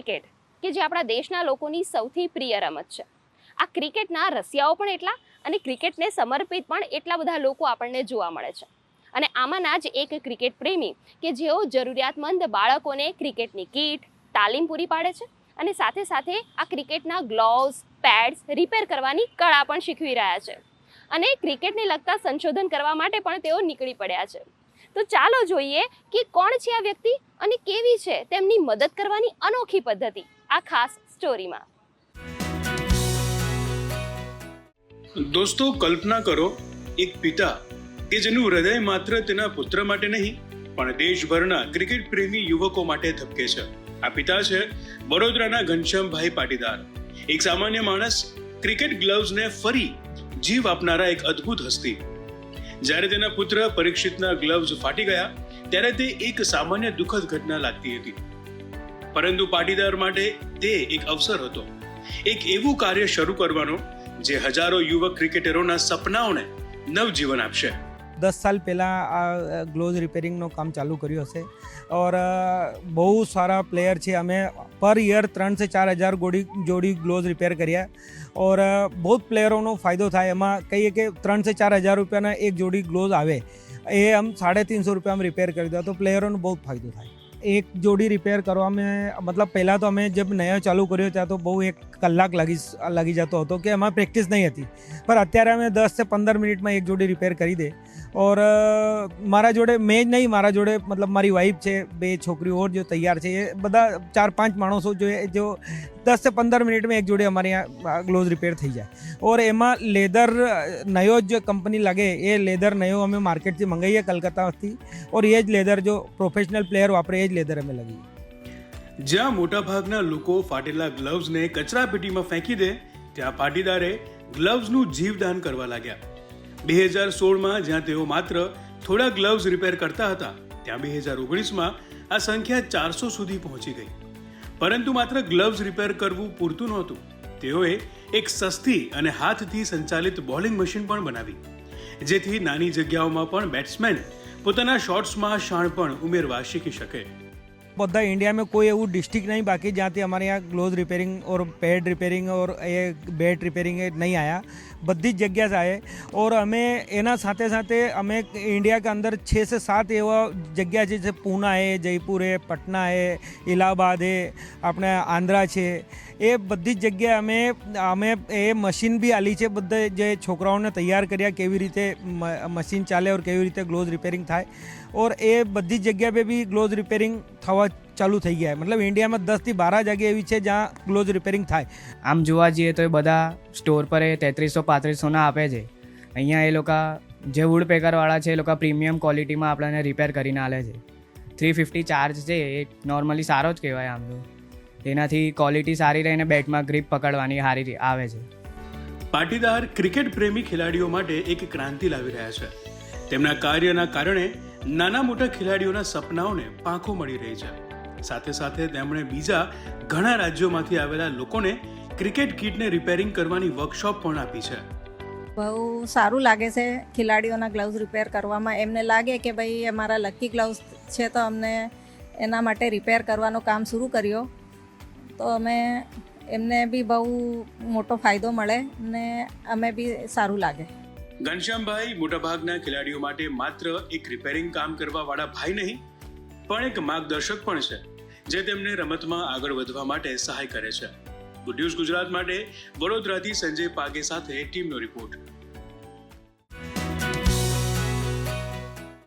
Cricket, કે જે આપણા દેશના લોકોની સૌથી પ્રિય રમત છે. આ ક્રિકેટના રસિયાઓ પણ એટલા અને ક્રિકેટને સમર્પિત પણ એટલા બધા લોકો આપણને જોવા મળે છે. અને આમાંના જ એક ક્રિકેટ પ્રેમી, કે જેઓ જરૂરિયાતમંદ બાળકોને ક્રિકેટની કીટ, તાલીમ પૂરી પાડે છે અને સાથે સાથે આ ક્રિકેટના ગ્લોવ્સ, પેડ્સ રિપેર કરવાની કળા પણ શીખવી રહ્યા છે. અને ક્રિકેટને લગતા સંશોધન કરવા માટે પણ તેઓ નીકળી પડ્યા છે. તો ચાલો જોઈએ કે કોણ છે આ વ્યક્તિ અને કેવી છે તેમની મદદ કરવાની અનોખી પદ્ધતિ આ ખાસ સ્ટોરીમાં. દોસ્તો, કલ્પના કરો, એક પિતા કે જેનું હૃદય માત્ર તેના પુત્ર માટે નહીં, પણ દેશભરના ક્રિકેટ પ્રેમી યુવકો માટે ધબકે છે. આ પિતા છે વડોદરાના ઘનશ્યામભાઈ પાટીદાર. એક સામાન્ય માણસ ક્રિકેટ ગ્લવ્સને ફરી જીવ આપનારા એક અદ્ભુત હસ્તી. જ્યારે તેના પુત્ર પરીક્ષિતના ગ્લવ્સ ફાટી ગયા, ત્યારે તે એક સામાન્ય દુઃખદ ઘટના લાગતી હતી. પરંતુ પાટીદાર માટે તે એક અવસર હતો. એક એવું કાર્ય શરૂ કરવાનો, જે હજારો યુવક ક્રિકેટરોના સપનાઓને નવજીવન આપશે. દસ સાલ પહેલાં આ ગ્લોઝ રિપેરિંગનું કામ ચાલુ કર્યું હશે. ઓર બહુ સારા પ્લેયર છે અમે. પર યર ત્રણથી ચાર હજાર ગોડી જોડી ગ્લોઝ રિપેર કર્યા. ઓર બહુ પ્લેયરોનો ફાયદો થાય. એમાં કહીએ કે ત્રણથી ચાર હજાર રૂપિયાના એક જોડી ગ્લોઝ આવે. એ આમ સાડે ત્રણસો રૂપિયામાં રિપેર કરી દો. તો પ્લેયરોનો બહુ ફાયદો થાય. એક જોડી રિપેર કરવામાં મતલબ પહેલાં તો અમે જબ નયો ચાલુ કર્યો ત્યાં તો બહુ એક કલાક લાગી લાગી જતો હતો કે એમાં પ્રેક્ટિસ નહીં હતી. પણ અત્યારે અમે દસથી પંદર મિનિટમાં એક જોડી રિપેર કરી દે. ઓર મારા જોડે, મેં જ નહીં, મારા જોડે, મતલબ મારી વાઈફ છે, બે છોકરીઓ જો તૈયાર છે, એ બધા ચાર પાંચ માણસો જો જો દસથી પંદર મિનિટમાં એક જોડે અમારે અહીંયા ગ્લોઝ રિપેર થઈ જાય. ઓર એમાં લેધર નયો જ કંપની લાગે, એ લેધર નયો અમે માર્કેટથી મંગાવીએ કલકત્તાથી. ઓર એ જ લેધર જો પ્રોફેશનલ પ્લેયર વાપરે, એ જ લેધર અમે લગાવીએ જ્યાં મોટાભાગના લોકો ફાટેલા ગ્લવ્સને કચરા પેટીમાં ફેંકી દે, ત્યાં પાટીદારે ગ્લવ્સનું જીવદાન કરવા લાગ્યા. બે હજાર સોળમાં જ્યાં તેઓ માત્ર થોડા ગ્લવ્સ રિપેર કરતા હતા, ત્યાં બે હજાર ઓગણીસમાં આ સંખ્યા ચારસો સુધી પહોંચી ગઈ. પરંતુ માત્ર ગ્લવ્સ રિપેર કરવું પૂરતું નહોતું. તેઓએ એક સસ્તી અને હાથથી સંચાલિત બોલિંગ મશીન પણ બનાવી, જેથી નાની જગ્યાઓમાં પણ બેટ્સમેન પોતાના શોટ્સમાં શાણપણ ઉમેરવા શીખી શકે બધા ઇન્ડિયામાં કોઈ એવું ડિસ્ટ્રિક્ટ નહીં બાકી જ્યાંથી અમારે यहाँ ग्लोव रिपेयरिंग और पैड रिपेयरिंग और ये બેટ રિપેરિંગ એ નહીં આવ્યા બધી જ જગ્યા से आए और અમે એના સાથે સાથે અમે इंडिया के अंदर छः से सात એવા જગ્યા છે જે પૂના है જયપુર है पटना है इलाहाबाद है આપણે આંધ્રા છે એ બધી જ જગ્યાએ અમે અમે એ મશીન બી આલી છે બધા જે છોકરાઓને તૈયાર કર્યા કેવી રીતે મશીન ચાલે ઓર કેવી રીતે ગ્લોઝ રિપેરિંગ થાય. ઓર એ બધી જ જગ્યા પે બી ગ્લોઝ રિપેરિંગ થવા ચાલુ થઈ ગયા મતલબ ઇન્ડિયામાં દસથી બાર જગ્યા એવી છે જ્યાં ગ્લોઝ રિપેરિંગ થાય. આમ જોવા જઈએ તો એ બધા સ્ટોર પર એ તેત્રીસો, પાંત્રીસોના આપે છે. અહીંયા એ લોકો જે વુડ પેકરવાળા છે એ લોકો પ્રીમિયમ ક્વોલિટીમાં આપણને રિપેર કરીને આલે છે. થ્રી ફિફ્ટી ચાર્જ છે, એ નોર્મલી સારો જ કહેવાય આમ તો. તેનાથી ક્વોલિટી સારી રહીને બેટમાં ગ્રીપ પકડવાની સારી આવે છે. પાટીદાર ક્રિકેટ પ્રેમી ખેલાડીઓ માટે એક ક્રાંતિ લાવી રહ્યા છે. તેમના કાર્યના કારણે નાના મોટા ખેલાડીઓના સપનાઓને પાંખો મળી રહી છે. સાથે સાથે તેમણે બીજા ઘણા રાજ્યોમાંથી આવેલા લોકોને ક્રિકેટ કિટને રિપેરિંગ કરવાની વર્કશોપ પણ આપી છે. બહુ સારું લાગે છે ખેલાડીઓના ગ્લવ્સ રિપેર કરવામાં. એમને લાગે કે ભાઈ અમારા લકી ગ્લવ્સ છે તો અમને એના માટે રિપેર કરવાનું કામ શરૂ કર્યો. તો અમે એમને બી બહુ મોટો ફાયદો મળે ને અમે બી સારું લાગે. ઘનશ્યામભાઈ મોટાભાગના ખેલાડીઓ માટે માત્ર એક રિપેરિંગ કામ કરવાવાળા ભાઈ નહીં, પણ એક માર્ગદર્શક પણ છે, જે તેમને રમતમાં આગળ વધવા માટે સહાય કરે છે. ગુડ ન્યૂઝ ગુજરાત માટે વડોદરાથી સંજય પાગે સાથે ટીમનો રિપોર્ટ